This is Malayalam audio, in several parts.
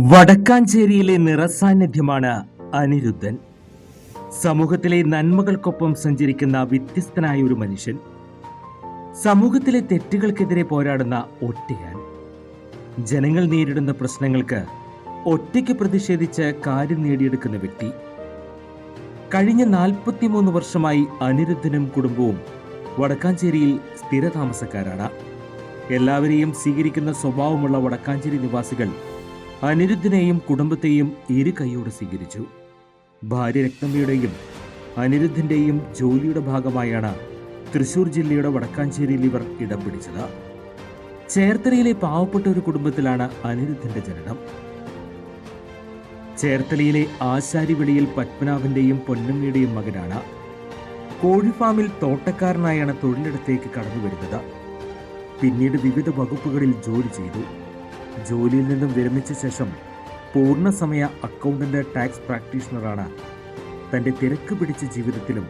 വടക്കാഞ്ചേരിയിലെ നിറസാന്നിധ്യമാണ് അനിരുദ്ധൻ. സമൂഹത്തിലെ നന്മകൾക്കൊപ്പം സഞ്ചരിക്കുന്ന വ്യത്യസ്തനായ ഒരു മനുഷ്യൻ. സമൂഹത്തിലെ തെറ്റുകൾക്കെതിരെ പോരാടുന്ന ഒറ്റയാൻ. ജനങ്ങൾ നേരിടുന്ന പ്രശ്നങ്ങൾക്ക് ഒറ്റയ്ക്ക് പ്രതിഷേധിച്ച് കാര്യം നേടിയെടുക്കുന്ന വ്യക്തി. കഴിഞ്ഞ നാൽപ്പത്തിമൂന്ന് വർഷമായി അനിരുദ്ധനും കുടുംബവും വടക്കാഞ്ചേരിയിൽ സ്ഥിരതാമസക്കാരാണ്. എല്ലാവരെയും സ്വീകരിക്കുന്ന സ്വഭാവമുള്ള വടക്കാഞ്ചേരി നിവാസികൾ അനിരുദ്ധനെയും കുടുംബത്തെയും ഇരു കൈയോടെ സ്വീകരിച്ചു. ഭാര്യ രത്നമ്മയുടെയും അനിരുദ്ധിന്റെയും ജോലിയുടെ ഭാഗമായാണ് തൃശൂർ ജില്ലയുടെ വടക്കാഞ്ചേരിയിൽ ഇവർ ഇടം പിടിച്ചത്. ചേർത്തലയിലെ പാവപ്പെട്ട ഒരു കുടുംബത്തിലാണ് അനിരുദ്ധിന്റെ ജനനം. ചേർത്തലയിലെ ആശാരിവിളിയിൽ പത്മനാഭന്റെയും പൊന്നമ്മയുടെയും മകനാണ്. കോഴിഫാമിൽ തോട്ടക്കാരനായാണ് തൊഴിലിടത്തേക്ക് കടന്നു വരുന്നത് പിന്നീട് വിവിധ വകുപ്പുകളിൽ ജോലി ചെയ്തു. ജോലിയിൽ നിന്നും വിരമിച്ച ശേഷം പൂർണ സമയ അക്കൗണ്ടന്റ് ടാക്സ് പ്രാക്ടീഷണറാണ്. തന്റെ തിരക്ക് പിടിച്ച ജീവിതത്തിലും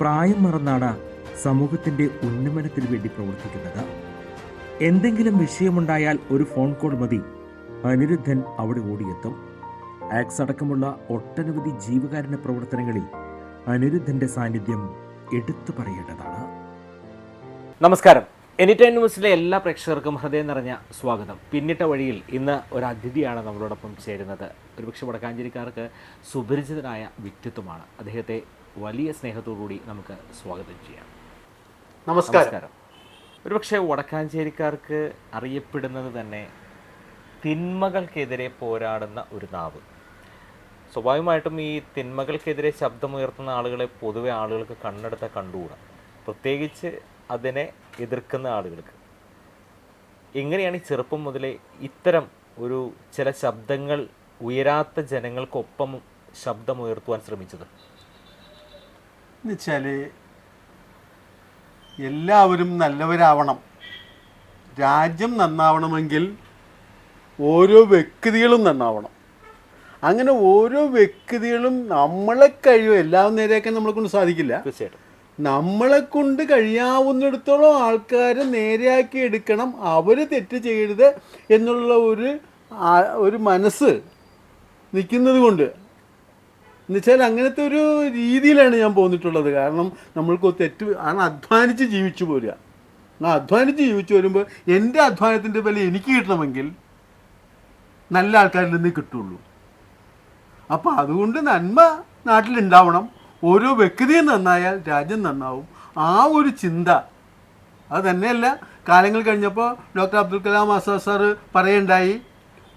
പ്രായം മറന്നാണ് സമൂഹത്തിന്റെ ഉന്നമനത്തിനു വേണ്ടി പ്രവർത്തിക്കുന്നത്. എന്തെങ്കിലും വിഷയമുണ്ടായാൽ ഒരു ഫോൺ കോൾ മതി. അനിരുദ്ധൻ അവിടെ ഓടിയെത്തും. ആക്സ് അടക്കമുള്ള ഒട്ടനവധി ജീവകാരുണ്യ പ്രവർത്തനങ്ങളിൽ അനിരുദ്ധന്റെ സാന്നിധ്യം എടുത്തു പറയേണ്ടതാണ്. നമസ്കാരം. എനി ടൈം ന്യൂസിലെ എല്ലാ പ്രേക്ഷകർക്കും ഹൃദയം നിറഞ്ഞ സ്വാഗതം. പിന്നിട്ട വഴിയിൽ ഇന്ന് ഒരു അതിഥിയാണ് നമ്മളോടൊപ്പം ചേരുന്നത്. ഒരുപക്ഷെ വടക്കാഞ്ചേരിക്കാർക്ക് സുപരിചിതനായ വ്യക്തിത്വമാണ്. അദ്ദേഹത്തെ വലിയ സ്നേഹത്തോടുകൂടി നമുക്ക് സ്വാഗതം ചെയ്യാം. നമസ്കാരം. ഒരുപക്ഷെ വടക്കാഞ്ചേരിക്കാർക്ക് അറിയപ്പെടുന്നത് തന്നെ തിന്മകൾക്കെതിരെ പോരാടുന്ന ഒരു നാവ്. സ്വാഭാവികമായിട്ടും ഈ തിന്മകൾക്കെതിരെ ശബ്ദമുയർത്തുന്ന ആളുകളെ പൊതുവെ ആളുകൾക്ക് കണ്ണെടുത്ത കണ്ടുകൂടാ. പ്രത്യേകിച്ച് അതിനെ എതിർക്കുന്ന ആളുകൾക്ക്. എങ്ങനെയാണ് ഈ ചെറുപ്പം മുതലേ ഇത്തരം ഒരു ചില ശബ്ദങ്ങൾ ഉയരാത്ത ജനങ്ങൾക്കൊപ്പം ശബ്ദം ശബ്ദമുയർത്തുവാൻ ശ്രമിച്ചത്? എന്നുവെച്ചാൽ എല്ലാവരും നല്ലവരാവണം. രാജ്യം നന്നാവണമെങ്കിൽ ഓരോ വ്യക്തികളും നന്നാവണം. അങ്ങനെ ഓരോ വ്യക്തികളും നമ്മളെ കഴിയും എല്ലാ നേരെയൊക്കെ നമ്മളെ കൊണ്ട് സാധിക്കില്ല. തീർച്ചയായിട്ടും. നമ്മളെ കൊണ്ട് കഴിയാവുന്നിടത്തോളം ആൾക്കാരെ നേരെയാക്കി എടുക്കണം. അവർ തെറ്റ് ചെയ്യരുത് എന്നുള്ള ഒരു ഒരു മനസ്സ് നിൽക്കുന്നത് കൊണ്ട്. എന്നുവെച്ചാൽ അങ്ങനത്തെ ഒരു രീതിയിലാണ് ഞാൻ പോന്നിട്ടുള്ളത്. കാരണം നമ്മൾക്ക് തെറ്റ് ആണ് അധ്വാനിച്ച് ജീവിച്ചു പോരുക. ആ അധ്വാനിച്ച് ജീവിച്ചു വരുമ്പോൾ എന്റെ അധ്വാനത്തിന്റെ വില എനിക്ക് കിട്ടണമെങ്കിൽ നല്ല ആൾക്കാരിൽ നിന്ന് കിട്ടുള്ളൂ. അപ്പോൾ അതുകൊണ്ട് നന്മ നാട്ടിലുണ്ടാവണം. ഓരോ വ്യക്തിയും നന്നായാൽ രാജ്യം നന്നാവും. ആ ഒരു ചിന്ത. അത് തന്നെയല്ല. കാലങ്ങൾ കഴിഞ്ഞപ്പോൾ ഡോക്ടർ അബ്ദുൽ കലാം ആസാദ് സാറ് പറയുണ്ടായി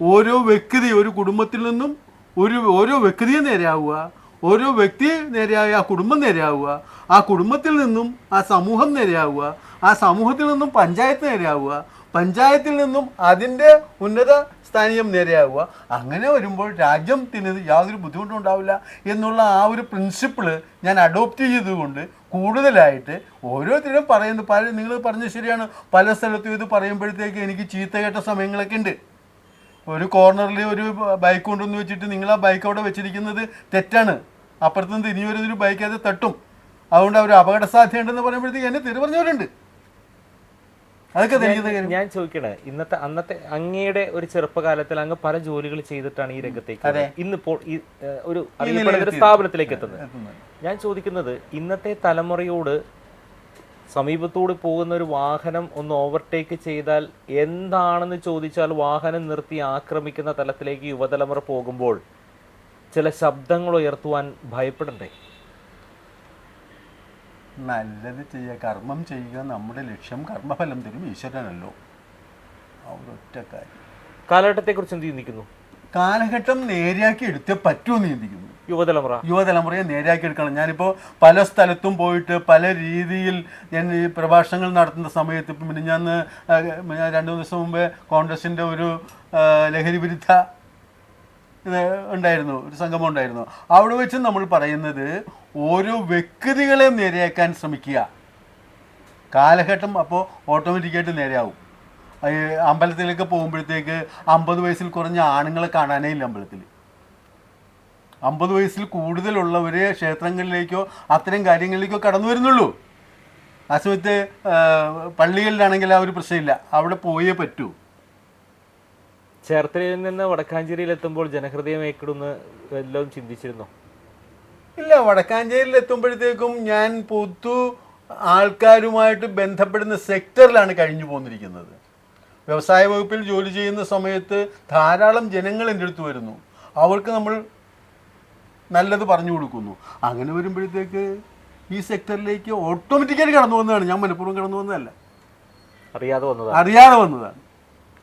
ഓരോ വ്യക്തി ഒരു കുടുംബത്തിൽ നിന്നും ഒരു ഓരോ വ്യക്തിയും നേരെയാവുക. ഓരോ വ്യക്തി നേരെയായ ആ കുടുംബം നേരെയാവുക. ആ കുടുംബത്തിൽ നിന്നും ആ സമൂഹം നേരെയാവുക. ആ സമൂഹത്തിൽ നിന്നും പഞ്ചായത്ത് നേരെയാവുക. പഞ്ചായത്തിൽ നിന്നും അതിന്റെ ഉന്നത സ്ഥാനീയം നേരെയാവുക അങ്ങനെ വരുമ്പോൾ രാജ്യം രാജ്യത്തിന് യാതൊരു ബുദ്ധിമുട്ടും ഉണ്ടാവില്ല എന്നുള്ള ആ ഒരു പ്രിൻസിപ്പിൾ ഞാൻ അഡോപ്റ്റ് ചെയ്തുകൊണ്ട് കൂടുതലായിട്ട് ഓരോരുത്തരും പറയുന്നത് പല നിങ്ങൾ പറഞ്ഞത് ശരിയാണ്. പല സ്ഥലത്തും ഇത് പറയുമ്പോഴത്തേക്ക് എനിക്ക് ചീത്ത കേട്ട സമയങ്ങളൊക്കെ ഉണ്ട്. ഒരു കോർണറിൽ ഒരു ബൈക്ക് കൊണ്ടുവന്ന് വെച്ചിട്ട് നിങ്ങൾ ആ ബൈക്ക് അവിടെ വെച്ചിരിക്കുന്നത് തെറ്റാണ്. അപ്പുറത്തുനിന്ന് ഇനി ഒരു ബൈക്ക് അത് തട്ടും. അതുകൊണ്ട് അവർ അപകട സാധ്യതയുണ്ടെന്ന് പറയുമ്പോഴത്തേക്ക് എന്നെ തെറി പറഞ്ഞവരുണ്ട് അതൊക്കെ തെളിയിക്കുന്ന കാര്യം ഞാൻ ചോദിക്കണേ ഇന്നത്തെ അന്നത്തെ അങ്ങയുടെ ഒരു ചെറുപ്പകാലത്തിൽ അങ്ങ് പല ജോലികൾ ചെയ്തിട്ടാണ് ഈ രംഗത്തേക്ക്. ഇന്നിപ്പോൾ ഈ ഒരു അറിയപ്പെടുന്ന സ്ഥാപനത്തിലേക്ക് എത്തുന്നത്. ഞാൻ ചോദിക്കുന്നത് ഇന്നത്തെ തലമുറയോട് സമീപത്തോട് പോകുന്ന ഒരു വാഹനം ഒന്ന് ഓവർടേക്ക് ചെയ്താൽ എന്താണെന്ന് ചോദിച്ചാൽ വാഹനം നിർത്തി ആക്രമിക്കുന്ന തലത്തിലേക്ക് യുവതലമുറ പോകുമ്പോൾ ചില ശബ്ദങ്ങൾ ഉയർത്തുവാൻ ഭയപ്പെടണ്ടേ? നല്ലത് ചെയ്യുക. കർമ്മം ചെയ്യുക. നമ്മുടെ ലക്ഷ്യം കർമ്മഫലം തരും. ഈശ്വരനല്ലോ. ആ ഒരൊറ്റ കാര്യം. കാലഘട്ടത്തെക്കുറിച്ച് എന്ത് ചിന്തിക്കുന്നു? കാലഘട്ടം നേരെയാക്കി എടുത്തേ പറ്റുമെന്ന് ചിന്തിക്കുന്നു. യുവതലമുറ. യുവതലമുറയെ നേരെയാക്കി എടുക്കണം. ഞാനിപ്പോൾ പല സ്ഥലത്തും പോയിട്ട് പല രീതിയിൽ ഞാൻ ഈ പ്രഭാഷണങ്ങൾ നടത്തുന്ന സമയത്ത് ഇപ്പം പിന്നെ ഞാൻ രണ്ട് ദിവസം മുമ്പേ കോൺഗ്രസിന്റെ ഒരു ലഹരി വിരുദ്ധ ഉണ്ടായിരുന്നു ഒരു സംഗമം ഉണ്ടായിരുന്നു. അവിടെ വെച്ച് നമ്മൾ പറയുന്നത് ഓരോ വ്യക്തികളെയും നേരെയാക്കാൻ ശ്രമിക്കുക. കാലഘട്ടം അപ്പോൾ ഓട്ടോമാറ്റിക്കായിട്ട് നേരെയാവും. അമ്പലത്തിലേക്ക് പോകുമ്പോഴത്തേക്ക് അമ്പത് വയസ്സിൽ കുറഞ്ഞ ആണുങ്ങളെ കാണാനേ ഇല്ല അമ്പലത്തിൽ അമ്പത് വയസ്സിൽ കൂടുതലുള്ളവർ ക്ഷേത്രങ്ങളിലേക്കോ അത്തരം കാര്യങ്ങളിലേക്കോ കടന്നു വരുന്നുള്ളൂ. ആ സമയത്ത് പള്ളികളിലാണെങ്കിൽ ആ ഒരു പ്രശ്നമില്ല. അവിടെ പോയേ പറ്റൂ. ചേർത്തലയിൽ നിന്ന് വടക്കാഞ്ചേരിയിൽ എത്തുമ്പോൾ ജനഹൃദയം ഏക്കിടുന്ന് എല്ലാം ചിന്തിച്ചിരുന്നോ. ഇല്ല വടക്കാഞ്ചേരിയിൽ എത്തുമ്പോഴത്തേക്കും ഞാൻ പൊതു ആൾക്കാരുമായിട്ട് ബന്ധപ്പെടുന്ന സെക്ടറിലാണ് കഴിഞ്ഞു പോന്നിരിക്കുന്നത്. വ്യവസായ വകുപ്പിൽ ജോലി ചെയ്യുന്ന സമയത്ത് ധാരാളം ജനങ്ങൾ എന്റെ അടുത്ത് വരുന്നു. അവർക്ക് നമ്മൾ നല്ലത് പറഞ്ഞു കൊടുക്കുന്നു. അങ്ങനെ വരുമ്പോഴത്തേക്ക് ഈ സെക്ടറിലേക്ക് ഓട്ടോമാറ്റിക്കായിട്ട് കടന്നു വന്നതാണ്. ഞാൻ മനഃപൂർവം കടന്നു വന്നതല്ല. അറിയാതെ വന്നതാണ്. അറിയാതെ വന്നതാണ്.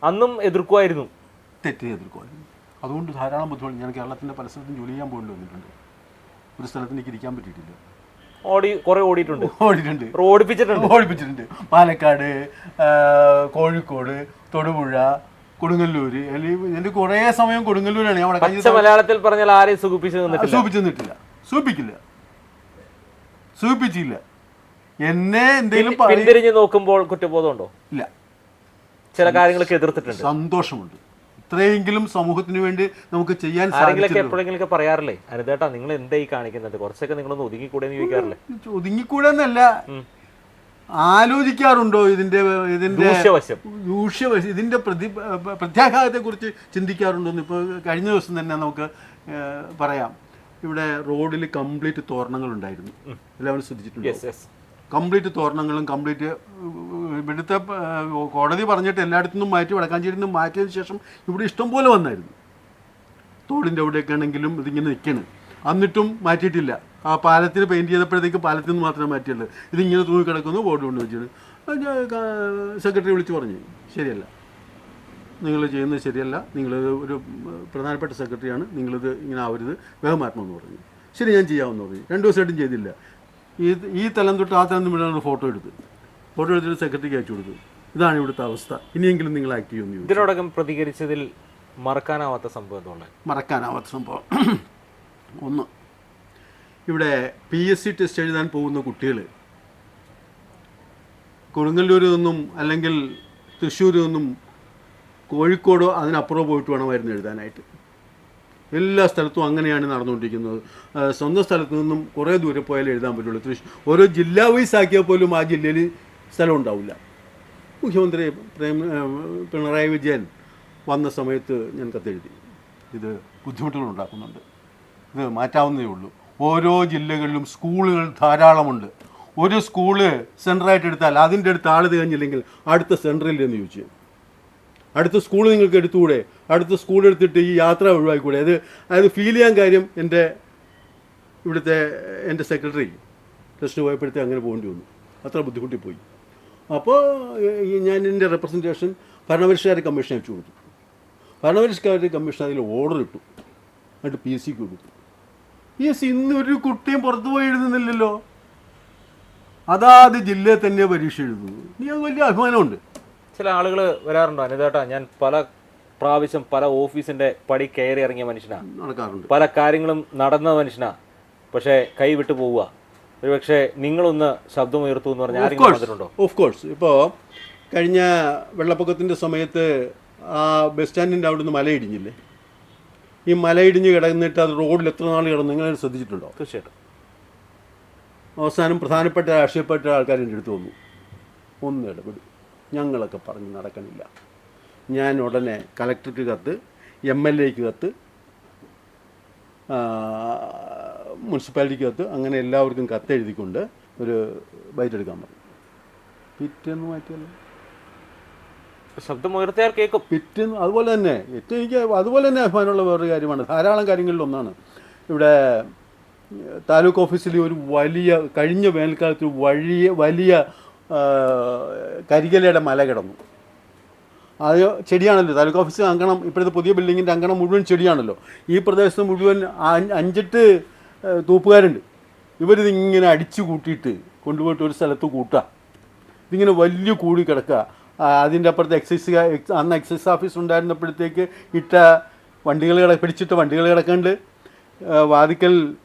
അന്നും എതിർക്കുമായിരുന്നു. തെറ്റ് എതിർക്കുമായിരുന്നു അതുകൊണ്ട് ധാരാളം ബുദ്ധിമുട്ട്. ഞാൻ കേരളത്തിന്റെ പല സ്ഥലത്തും ജോലി ചെയ്യാൻ പോകേണ്ടി വന്നിട്ടുണ്ട്. ഒരു സ്ഥലത്ത് എനിക്ക് ഇരിക്കാൻ പറ്റിയിട്ടില്ല. ഓടി കുറെ ഓടിയിട്ടുണ്ട്. ഓടിയിട്ടുണ്ട്. ഓടിപ്പിച്ചിട്ടുണ്ട് ഓടിപ്പിച്ചിട്ടുണ്ട്. പാലക്കാട് കോഴിക്കോട് തൊടുപുഴ കൊടുങ്ങല്ലൂര്. അല്ലെങ്കിൽ എന്റെ കുറേ സമയം കൊടുങ്ങല്ലൂരാണ്. ഞാൻ മലയാളത്തിൽ പറഞ്ഞാൽ ആരെയും സുഖിപ്പിച്ചു നിന്നിട്ടില്ല. സൂപ്പിച്ചു നിന്നിട്ടില്ല. സൂപ്പിക്കില്ല. സൂപ്പിച്ചില്ല. എന്നെ എന്തെങ്കിലും പിന്തിരിഞ്ഞ് നോക്കുമ്പോൾ കുറ്റബോധമുണ്ടോ? ഇല്ല. ചില കാര്യങ്ങളൊക്കെ എതിർത്തിട്ടുണ്ട്. സന്തോഷമുണ്ട്. ഇത്രയെങ്കിലും സമൂഹത്തിന് വേണ്ടി നമുക്ക് ചെയ്യാൻ ആരെങ്കിലൊക്കെ എപ്പോഴെങ്കിലൊക്കെ പറയാറില്ലേ? അനുദേട്ടാ നിങ്ങൾ എന്താ ഈ കാണിക്കുന്നത്? കുറച്ചൊക്കെ നിങ്ങളൊന്ന് ഒതുങ്ങിക്കൂടെ ചോദിക്കാറില്ലേ? ഒതുങ്ങിക്കൂടെ എന്നല്ല ആലോചിക്കാറുണ്ടോ ഇതിന്റെ ഇതിന്റെ ദൂഷ്യവശം? ഇതിന്റെ പ്രതി പ്രത്യാഘാതത്തെ കുറിച്ച് ചിന്തിക്കാറുണ്ടോന്ന് ഇപ്പോൾ കഴിഞ്ഞ ദിവസം തന്നെ നമുക്ക് പറയാം. ഇവിടെ റോഡിൽ കംപ്ലീറ്റ് തോരണങ്ങൾ ഉണ്ടായിരുന്നു എല്ലാവരും ശ്രദ്ധിച്ചിട്ടുണ്ട്? കംപ്ലീറ്റ് തോരണങ്ങളും കംപ്ലീറ്റ് ഇവിടുത്തെ കോടതി പറഞ്ഞിട്ട് എല്ലായിടത്തു നിന്നും മാറ്റി വടക്കാഞ്ചേരിയിൽ നിന്നും മാറ്റിയതിന് ശേഷം ഇവിടെ ഇഷ്ടം പോലെ വന്നായിരുന്നു. തോടിന്റെ അവിടെയൊക്കെ ആണെങ്കിലും ഇതിങ്ങനെ നിൽക്കണം. എന്നിട്ടും മാറ്റിയിട്ടില്ല. ആ പാലത്തിന് പെയിന്റ് ചെയ്തപ്പോഴത്തേക്ക് പാലത്തിൽ നിന്ന് മാത്രമേ മാറ്റിയുള്ളൂ. ഇതിങ്ങനെ തൂങ്ങി കിടക്കുന്നു ബോർഡ് കൊണ്ട് വെച്ചിട്ട്. സെക്രട്ടറി വിളിച്ച് പറഞ്ഞു. ശരിയല്ല. നിങ്ങൾ ചെയ്യുന്നത് ശരിയല്ല. നിങ്ങൾ ഒരു പ്രധാനപ്പെട്ട സെക്രട്ടറിയാണ്. നിങ്ങളിത് ഇങ്ങനെ ആവരുത്. വേഗം മാറ്റണമെന്ന് പറഞ്ഞു. ശരി ഞാൻ ചെയ്യാമെന്ന് പറഞ്ഞു. രണ്ട് ദിവസമായിട്ടും ചെയ്തില്ല. ഈ ഈ തലം തൊട്ട് ആ തലം തമ്മിലാണ് ഫോട്ടോ എടുത്ത്. ഫോട്ടോ എടുത്തിട്ട് സെക്രട്ടറിക്ക് അയച്ചു കൊടുത്തു. ഇതാണ് ഇവിടുത്തെ അവസ്ഥ. ഇനിയെങ്കിലും നിങ്ങൾ ആക്ട് ചെയ്യുമെന്ന് ഇതിനോടകം പ്രതികരിച്ചതിൽ മറക്കാനാവാത്ത സംഭവം എന്തുകൊണ്ട്? മറക്കാനാവാത്ത സംഭവം. ഒന്ന് ഇവിടെ പി എസ് സി ടെസ്റ്റ് എഴുതാൻ പോകുന്ന കുട്ടികൾ കൊടുങ്ങല്ലൂരിൽ നിന്നും അല്ലെങ്കിൽ തൃശ്ശൂരിൽ നിന്നും കോഴിക്കോടോ അതിനപ്പുറം പോയിട്ട് വേണമായിരുന്നു എഴുതാനായിട്ട്. എല്ലാ സ്ഥലത്തും അങ്ങനെയാണ് നടന്നുകൊണ്ടിരിക്കുന്നത്. സ്വന്തം സ്ഥലത്ത് നിന്നും കുറേ ദൂരെ പോയാലേ എഴുതാൻ പറ്റുള്ളൂ. തൃശ്ശൂർ ഓരോ ജില്ലാ വൈസ് ആക്കിയാൽ പോലും ആ ജില്ലയിൽ സ്ഥലം ഉണ്ടാവില്ല. മുഖ്യമന്ത്രി പ്രേം പിണറായി വിജയൻ വന്ന സമയത്ത് ഞാൻ കത്തെഴുതി. ഇത് ബുദ്ധിമുട്ടുകൾ ഉണ്ടാക്കുന്നുണ്ട്. ഇത് മാറ്റാവുന്നതേ ഉള്ളൂ. ഓരോ ജില്ലകളിലും സ്കൂളുകൾ ധാരാളമുണ്ട്. ഒരു സ്കൂൾ സെന്ററായിട്ട് എടുത്താൽ അതിന്റെ അടുത്ത് ആൾ തികഞ്ഞില്ലെങ്കിൽ അടുത്ത സെന്ററിൽ എന്ന് ചോദിച്ചു. അടുത്ത സ്കൂൾ നിങ്ങൾക്ക് എടുത്തുകൂടെ? അടുത്ത സ്കൂൾ എടുത്തിട്ട് ഈ യാത്ര ഒഴിവാക്കിക്കൂടെ? അത് അതായത് ഫീൽ ചെയ്യാൻ കാര്യം എന്റെ ഇവിടുത്തെ എന്റെ സെക്രട്ടറി ടെസ്റ്റ് പോയപ്പോഴത്തെ അങ്ങനെ പോകേണ്ടി വന്നു. അത്ര ബുദ്ധിമുട്ടി പോയി അപ്പോൾ ഞാൻ എന്റെ റെപ്രസെന്റേഷൻ ഭരണപരിഷ്കാര കമ്മീഷൻ അയച്ചു കൊടുത്തു. ഭരണപരിഷ്കാര കമ്മീഷൻ അതിൽ ഓർഡർ ഇട്ടു. എന്നിട്ട് പി എസ് സിക്ക് കൊടുത്തു. പി എസ് സി ഇന്ന് ഒരു കുട്ടിയും പുറത്തു പോയി എഴുതുന്നില്ലല്ലോ. അതാത് ജില്ലയിൽ തന്നെ പരീക്ഷ എഴുതുന്നു. നീ അത് വലിയ അഭിമാനമുണ്ട്. ചില ആളുകൾ വരാറുണ്ടോ? അനിതേട്ടാ ഞാൻ പല പ്രാവശ്യം പല ഓഫീസിന്റെ പടി കയറി ഇറങ്ങിയ മനുഷ്യനാ. നടക്കാറുണ്ട്. പല കാര്യങ്ങളും നടന്ന മനുഷ്യനാ. പക്ഷേ കൈ വിട്ടു പോവുക. ഒരുപക്ഷെ നിങ്ങളൊന്ന് ശബ്ദമുയർത്തു എന്ന് പറഞ്ഞാൽ ആരെങ്കിലും ഓഫ് കോഴ്സ് ഇപ്പോൾ കഴിഞ്ഞ വെള്ളപ്പൊക്കത്തിന്റെ സമയത്ത് ആ ബസ് സ്റ്റാൻഡിന്റെ അവിടെ നിന്ന് മലയിടിഞ്ഞില്ലേ ഈ മലയിടിഞ്ഞ് കിടന്നിട്ട് അത് റോഡിൽ എത്ര നാൾ കിടന്നു? നിങ്ങൾ ശ്രദ്ധിച്ചിട്ടുണ്ടോ? തീർച്ചയായിട്ടും. അവസാനം പ്രധാനപ്പെട്ട രാഷ്ട്രീയപ്പെട്ട ആൾക്കാർ എന്റെ അടുത്ത് വന്നു. ഒന്ന് ഇടപെടും. ഞങ്ങളൊക്കെ പറഞ്ഞ് നടക്കണില്ല. ഞാൻ ഉടനെ കലക്ടർക്ക് കത്ത് എം എൽ എക്ക് കത്ത് മുനിസിപ്പാലിറ്റിക്ക് കത്ത് അങ്ങനെ എല്ലാവർക്കും കത്തെഴുതിക്കൊണ്ട് ഒരു ബൈറ്റെടുക്കാൻ പറഞ്ഞു. പിറ്റേന്ന് മാറ്റിയല്ലോ? ശബ്ദമുയർത്തിയാൽ കേൾക്കും പിറ്റേന്ന് അതുപോലെ തന്നെ ഏറ്റവും എനിക്ക് അതുപോലെ തന്നെ അഭിമാനമുള്ള വേറൊരു കാര്യമാണ്. ധാരാളം കാര്യങ്ങളിൽ ഒന്നാണ്. ഇവിടെ താലൂക്ക് ഓഫീസിൽ ഒരു വലിയ കഴിഞ്ഞ വേനൽക്കാലത്ത് വലിയ വലിയ കരികലയുടെ മല കിടന്നു. അത് ചെടിയാണല്ലോ താലൂക്ക് ഓഫീസ് അങ്കണം ഇപ്പോഴത്തെ പുതിയ ബിൽഡിങ്ങിന്റെ അങ്കണം മുഴുവൻ ചെടിയാണല്ലോ. ഈ പ്രദേശത്ത് മുഴുവൻ അഞ്ചെട്ട് തൂപ്പുകാരുണ്ട്. ഇവരിതിങ്ങനെ അടിച്ചു കൂട്ടിയിട്ട് കൊണ്ടുപോയിട്ട് ഒരു സ്ഥലത്ത് കൂട്ടുക. ഇതിങ്ങനെ വലിയ കൂടി കിടക്കുക. അതിന്റെ അപ്പുറത്ത് എക്സൈസ് അന്ന് എക്സൈസ് ഓഫീസ് ഉണ്ടായിരുന്നപ്പോഴത്തേക്ക് ഇട്ട വണ്ടികൾ കിട പിടിച്ചിട്ട വണ്ടികൾ കിടക്കുന്നുണ്ട്. വാതിക്കൽ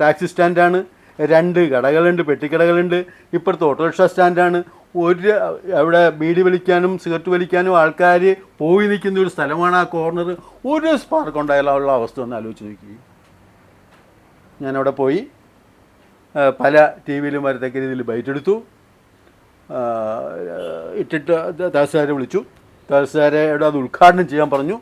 ടാക്സി സ്റ്റാൻഡാണ്. രണ്ട് കടകളുണ്ട് പെട്ടിക്കടകളുണ്ട്. ഇപ്പുറത്ത് ഓട്ടോറിക്ഷ സ്റ്റാൻഡാണ്. ഒരു അവിടെ ബീഡി വലിക്കാനും സിഗരറ്റ് വലിക്കാനും ആൾക്കാർ പോയി നിൽക്കുന്ന ഒരു സ്ഥലമാണ് ആ കോർണർ ഒരു സ്പാർക്ക് ഉണ്ടായാലുള്ള അവസ്ഥ ഒന്ന് ആലോചിച്ച് നോക്കി. ഞാനവിടെ പോയി പല ടി വിയിലും വരത്തക്ക രീതിയിൽ ബൈറ്റ് എടുത്തു. ഇട്ടിട്ട് തഹസിൽദാരെ വിളിച്ചു. തഹസാരെ അത് ഉദ്ഘാടനം ചെയ്യാൻ പറഞ്ഞു.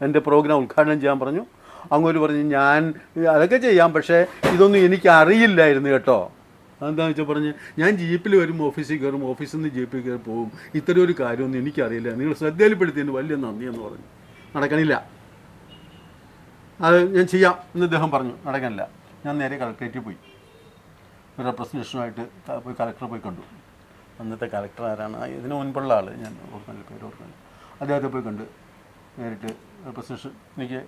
എന്റെ പ്രോഗ്രാം ഉദ്ഘാടനം ചെയ്യാൻ പറഞ്ഞു. അങ്ങോട്ട് പറഞ്ഞു ഞാൻ അതൊക്കെ ചെയ്യാം പക്ഷേ ഇതൊന്നും എനിക്ക് അറിയില്ലായിരുന്നു കേട്ടോ. എന്താണെന്ന് വെച്ചാൽ പറഞ്ഞ് ഞാൻ ജീപ്പിൽ വരും ഓഫീസിൽ കയറും ഓഫീസിൽ നിന്ന് ജീപ്പിൽ കയറി പോകും. ഇത്തരം ഒരു കാര്യമൊന്നും എനിക്കറിയില്ല നിങ്ങൾ ശ്രദ്ധയിൽപ്പെടുത്തിയതിന് വലിയ നന്ദി എന്ന് പറഞ്ഞു. നടക്കണില്ല. അത് ഞാൻ ചെയ്യാം എന്ന് അദ്ദേഹം പറഞ്ഞു. നടക്കണില്ല. ഞാൻ നേരെ കളക്ട്രേറ്റിൽ പോയി. ഒരു റെപ്രസെന്റേഷനുമായിട്ട് പോയി കളക്ടറെ പോയി കണ്ടു. അന്നത്തെ കളക്ടർ ആരാണ്? ഇതിന് മുൻപുള്ള ആൾ ഞാൻ ഓർക്കുന്നില്ല പേര് ഓർക്കുന്നില്ല അദ്ദേഹത്തെ പോയി കണ്ട് നേരിട്ട് റെപ്രസെന്റേഷൻ എനിക്ക്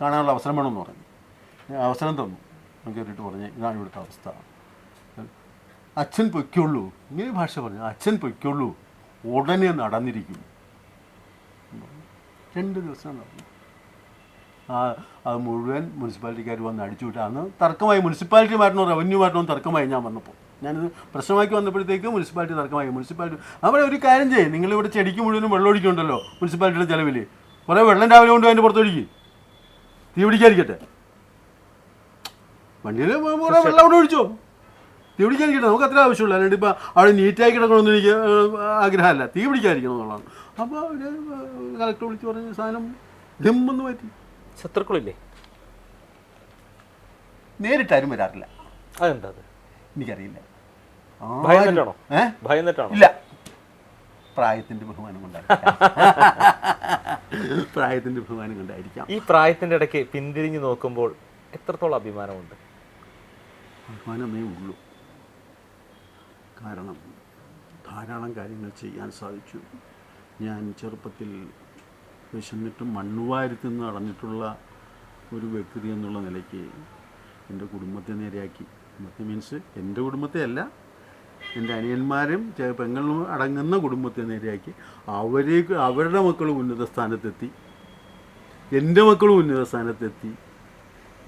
കാണാനുള്ള അവസരം വേണമെന്ന് പറഞ്ഞു. അവസരം തന്നു. ഞാൻ കയറിയിട്ട് പറഞ്ഞു ഇതാണ് ഇവിടുത്തെ അവസ്ഥ. അച്ഛൻ പൊയ്ക്കുള്ളൂ. ഇങ്ങനെ ഭാഷ പറഞ്ഞു അച്ഛൻ പൊയ്ക്കുള്ളൂ. ഉടനെ നടന്നിരിക്കും. രണ്ട് ദിവസം നടന്നു. ആ അത് മുഴുവൻ മുനിസിപ്പാലിറ്റിക്കാർ വന്ന് അടിച്ചു വിട്ട്. അന്ന് തർക്കമായി. മുനിസിപ്പാലിറ്റി മാറ്റണോ റവന്യൂ മാറ്റണോ തർക്കമായി ഞാൻ വന്നപ്പോൾ. ഞാനിത് പ്രശ്നമാക്കി വന്നപ്പോഴത്തേക്ക് മുനിസിപ്പാലിറ്റി തർക്കമായി. മുനിസിപ്പാലിറ്റി അവിടെ ഒരു കാര്യം ചെയ്യും. നിങ്ങളിവിടെ ചെടിക്ക് മുഴുവനും വെള്ളം ഒഴിക്കുന്നുണ്ടല്ലോ മുനിസിപ്പാലിറ്റിയുടെ ചിലവിൽ കുറേ വെള്ളം രാവിലെ കൊണ്ട് അതിന്റെ പുറത്തൊഴിക്കും തീ പിടിക്കാതിരിക്കട്ടെ. വണ്ടിയിൽ കുറേ വെള്ളം കൊണ്ട് ഒഴിച്ചോ. തീ പിടിക്കാതിരിക്കട്ടെ നമുക്ക് അത്ര ആവശ്യമുള്ളൂ അല്ലാണ്ട് ഇപ്പോൾ അവിടെ നീറ്റായി കിടക്കണമെന്ന് എനിക്ക് ഏഹ്, ആഗ്രഹമല്ല. തീ പിടിക്കാതിരിക്കണം എന്നുള്ളതാണ്. അപ്പോൾ അവർ കളക്ടർ വിളിച്ച് പറഞ്ഞ സാധനം ഡിമ്മെന്ന് പറ്റി ശത്രുക്കളില്ലേ? നേരിട്ടാരും വരാറില്ല. അതെന്താ അത്? എനിക്കറിയില്ല. ഭയന്നിട്ടാണോ? ഭയം ഭയന്നിട്ടാണോ? ഇല്ല. പ്രായത്തിന്റെ ബഹുമാനം കൊണ്ടായിരിക്കാം പ്രായത്തിന്റെ ബഹുമാനം കൊണ്ടായിരിക്കാം. ഈ പ്രായത്തിന്റെ ഇടയ്ക്ക് പിന്തിരിഞ്ഞു നോക്കുമ്പോൾ എത്രത്തോളം അഭിമാനമുണ്ട്? അഭിമാനമേ ഉള്ളൂ. കാരണം ധാരാളം കാര്യങ്ങൾ ചെയ്യാൻ സാധിച്ചു. ഞാൻ ചെറുപ്പത്തിൽ വിശന്നിട്ടും മണ്ണുവാരത്തിൽ നിന്ന് അടഞ്ഞിട്ടുള്ള ഒരു വ്യക്തി എന്നുള്ള നിലയ്ക്ക് എന്റെ കുടുംബത്തെ നേരെയാക്കി. കുടുംബത്തെ മീൻസ് എന്റെ കുടുംബത്തെ അല്ല എന്റെ അനിയന്മാരും ചില പെങ്ങളും അടങ്ങുന്ന കുടുംബത്തെ നേരെയാക്കി അവരെ അവരുടെ മക്കളും ഉന്നത സ്ഥാനത്തെത്തി. എന്റെ മക്കളും ഉന്നത സ്ഥാനത്തെത്തി.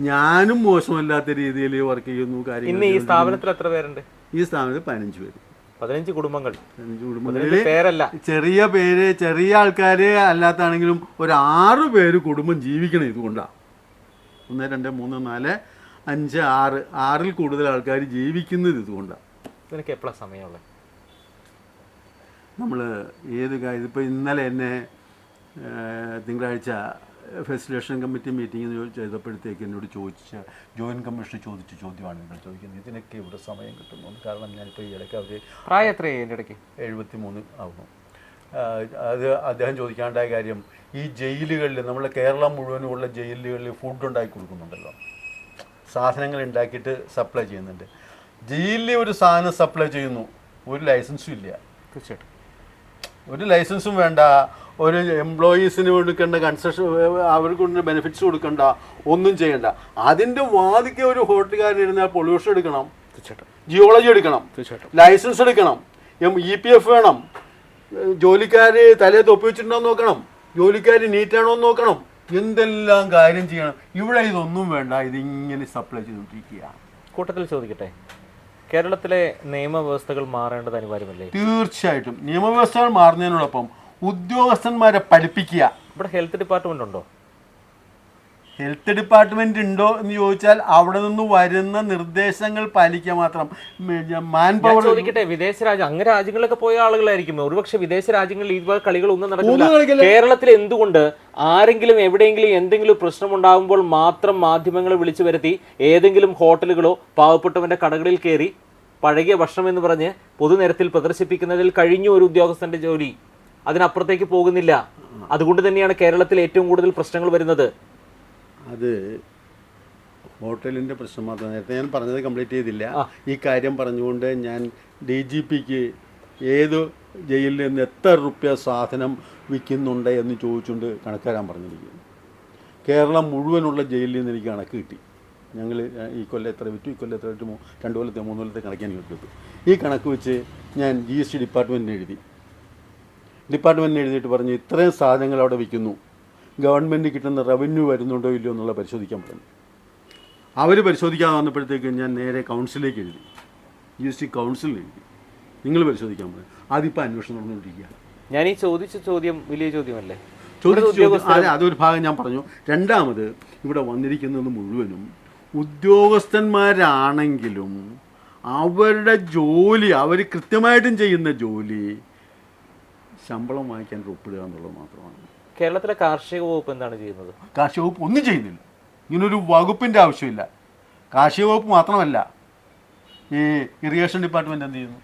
ഞാനും മോശമല്ലാത്ത രീതിയിൽ വർക്ക് ചെയ്യുന്നു കാര്യങ്ങൾ ഈ സ്ഥാപനത്തിൽ എത്ര പേരുണ്ട്? ഈ സ്ഥാപനത്തിൽ പതിനഞ്ച് പേര്. പതിനഞ്ച് കുടുംബങ്ങൾ. പതിനഞ്ച് കുടുംബങ്ങളിൽ പേരല്ല. ചെറിയ പേര് ചെറിയ ആൾക്കാർ അല്ലാത്താണെങ്കിലും ഒരു ആറ് പേര് കുടുംബം ജീവിക്കണം ഇതുകൊണ്ടാണ് ഒന്ന് രണ്ട് മൂന്ന് നാല് അഞ്ച് ആറ്. ആറിൽ കൂടുതൽ ആൾക്കാർ ജീവിക്കുന്നത് ഇതുകൊണ്ടാണ് നിനക്ക് എപ്പോഴാണ് സമയമുള്ളത് നമ്മൾ ഏത് കാര്യം ഇപ്പോൾ ഇന്നലെ എന്നെ തിങ്കളാഴ്ച ഫെസിലേഷൻ കമ്മിറ്റി മീറ്റിംഗ് ചെയ്തപ്പോഴത്തേക്ക് എന്നോട് ചോദിച്ച ജോയിന്റ് കമ്മീഷൻ ചോദിച്ച ചോദ്യമാണ് നിങ്ങൾ ചോദിക്കുന്നത്. ഇതിനൊക്കെ ഇവിടെ സമയം കിട്ടുന്നു. കാരണം ഞാനിപ്പോൾ ഈ ഇടയ്ക്ക് അവർ പ്രായം എത്രയായി എന്റെ ഇടയ്ക്ക്? എഴുപത്തി മൂന്ന് ആവുന്നു അത് അദ്ദേഹം ചോദിക്കാണ്ടായ കാര്യം ഈ ജയിലുകളിൽ നമ്മളെ കേരളം മുഴുവനുമുള്ള ജയിലുകളിൽ ഫുഡ് ഉണ്ടാക്കി കൊടുക്കുന്നുണ്ടല്ലോ. സാധനങ്ങൾ ഉണ്ടാക്കിയിട്ട് സപ്ലൈ ചെയ്യുന്നുണ്ട്. ജയിലിൽ ഒരു സാധനം സപ്ലൈ ചെയ്യുന്നു. ഒരു ലൈസൻസും ഇല്ല. തീർച്ചയായിട്ടും. ഒരു ലൈസൻസും വേണ്ട. ഒരു എംപ്ലോയീസിന് കൊടുക്കേണ്ട കൺസെഷൻ അവർക്ക് കൊണ്ട് ബെനിഫിറ്റ്സ് കൊടുക്കണ്ട. ഒന്നും ചെയ്യണ്ട. അതിന്റെ വാതിക്ക് ഒരു ഹോട്ടലുകാരൻ ഇരുന്നാൽ പൊല്യൂഷൻ എടുക്കണം. തീർച്ചയായിട്ടും. ജിയോളജി എടുക്കണം. തീർച്ചയായിട്ടും. ലൈസൻസ് എടുക്കണം. ഇ പി എഫ് വേണം. ജോലിക്കാർ തലേ തൊപ്പി വെച്ചിട്ടുണ്ടോ എന്ന് നോക്കണം. ജോലിക്കാർ നീറ്റാണോ എന്ന് നോക്കണം. എന്തെല്ലാം കാര്യം ചെയ്യണം. ഇവിടെ ഇതൊന്നും വേണ്ട. ഇതിങ്ങനെ സപ്ലൈ ചെയ്തുകൊണ്ടിരിക്കുക കൂട്ടത്തിൽ ചോദിക്കട്ടെ? കേരളത്തിലെ നിയമവ്യവസ്ഥകൾ മാറേണ്ടത് അനിവാര്യമല്ലേ? തീർച്ചയായിട്ടും. നിയമവ്യവസ്ഥകൾ മാറുന്നതിനോടൊപ്പം ഉദ്യോഗസ്ഥന്മാരെ പഠിപ്പിക്കുക. ഇവിടെ ഹെൽത്ത് ഡിപ്പാർട്ട്മെന്റ് ഉണ്ടോ? ഹെൽത്ത് ഡിപ്പാർട്ട്മെന്റ് ഉണ്ടോ എന്ന് ചോദിച്ചാൽ അവിടെ നിന്ന് വരുന്ന നിർദ്ദേശങ്ങൾ പാലിക്കുക മാത്രം. മാൻ പവർ ചോദിക്കട്ടെ വിദേശ രാജ്യം അങ്ങനെ രാജ്യങ്ങളിലൊക്കെ പോയ ആളുകളായിരിക്കും ഒരുപക്ഷെ വിദേശ രാജ്യങ്ങളിൽ ഇതുപോലെ കളികൾ ഒന്നും ഒന്നും നടക്കില്ല കേരളത്തിൽ എന്തുകൊണ്ട് ആരെങ്കിലും എവിടെയെങ്കിലും എന്തെങ്കിലും പ്രശ്നം ഉണ്ടാകുമ്പോൾ മാത്രം മാധ്യമങ്ങളെ വിളിച്ചു വരുത്തി ഏതെങ്കിലും ഹോട്ടലുകളോ പാവപ്പെട്ടവന്റെ കടകളിൽ കയറി പഴകിയ ഭക്ഷണം എന്ന് പറഞ്ഞ് പൊതുനിരത്തിൽ പ്രദർശിപ്പിക്കുന്നതിൽ കഴിഞ്ഞു ഒരു ഉദ്യോഗസ്ഥന്റെ ജോലി. അതിനപ്പുറത്തേക്ക് പോകുന്നില്ല. അതുകൊണ്ട് തന്നെയാണ് കേരളത്തിൽ ഏറ്റവും കൂടുതൽ പ്രശ്നങ്ങൾ വരുന്നത്. അത് ഹോട്ടലിന്റെ പ്രശ്നം മാത്രം. നേരത്തെ ഞാൻ പറഞ്ഞത് കംപ്ലീറ്റ് ചെയ്തില്ല. ഈ കാര്യം പറഞ്ഞുകൊണ്ട് ഞാൻ ഡി ജി പിക്ക് ഏത് ജയിലിൽ നിന്ന് എത്ര റുപ്യ സാധനം വിൽക്കുന്നുണ്ട് എന്ന് ചോദിച്ചുകൊണ്ട് കണക്കാരാൻ പറഞ്ഞിരിക്കുന്നു. കേരളം മുഴുവനുള്ള ജയിലിൽ നിന്ന് എനിക്ക് കണക്ക് കിട്ടി. ഞങ്ങൾ ഈ കൊല്ലം എത്ര വിറ്റു ഈ കൊല്ലം എത്ര വിറ്റു രണ്ട് കൊല്ലത്തെ മൂന്ന് കൊല്ലത്തെ കണക്ക് എനിക്ക് കിട്ടും ഈ കണക്ക് വെച്ച് ഞാൻ ജി എസ് ടി ഡിപ്പാർട്ട്മെന്റിന് എഴുതി. ഡിപ്പാർട്ട്മെന്റിന് എഴുതിയിട്ട് പറഞ്ഞു ഇത്രയും സാധനങ്ങൾ അവിടെ വിൽക്കുന്നു. ഗവൺമെന്റ് കിട്ടുന്ന റവന്യൂ വരുന്നുണ്ടോ ഇല്ലയോ എന്നുള്ള പരിശോധിക്കാൻ പറഞ്ഞു. അവർ പരിശോധിക്കാൻ വന്നപ്പോഴത്തേക്ക് ഞാൻ നേരെ കൗൺസിലേക്ക് എഴുതി. ജി എസ് ടി കൗൺസിലിൽ എഴുതി. നിങ്ങൾ പരിശോധിക്കാൻ പറഞ്ഞു. അതിപ്പോൾ അന്വേഷണം നടന്നുകൊണ്ടിരിക്കുക ഞാൻ ഈ ചോദിച്ച ചോദ്യം വലിയ ചോദ്യമല്ലേ? ചോദിച്ച അതൊരു ഭാഗം ഞാൻ പറഞ്ഞു. രണ്ടാമത് ഇവിടെ വന്നിരിക്കുന്നത് മുഴുവനും ഉദ്യോഗസ്ഥന്മാരാണെങ്കിലും അവരുടെ ജോലി അവർ കൃത്യമായിട്ടും ചെയ്യുന്ന ജോലി ശമ്പളം വാങ്ങിക്കാൻ ഒപ്പിടുക എന്നുള്ളത് മാത്രമാണ്. കേരളത്തിലെ കാർഷിക വകുപ്പ് എന്താണ് ചെയ്യുന്നത്? കാർഷിക വകുപ്പ് ഒന്നും ചെയ്യുന്നില്ല. ഇങ്ങനൊരു വകുപ്പിന്റെ ആവശ്യമില്ല. കാർഷിക വകുപ്പ് മാത്രമല്ല ഈ ഇറിഗേഷൻ ഡിപ്പാർട്ട്മെന്റ് എന്ത് ചെയ്യുന്നു?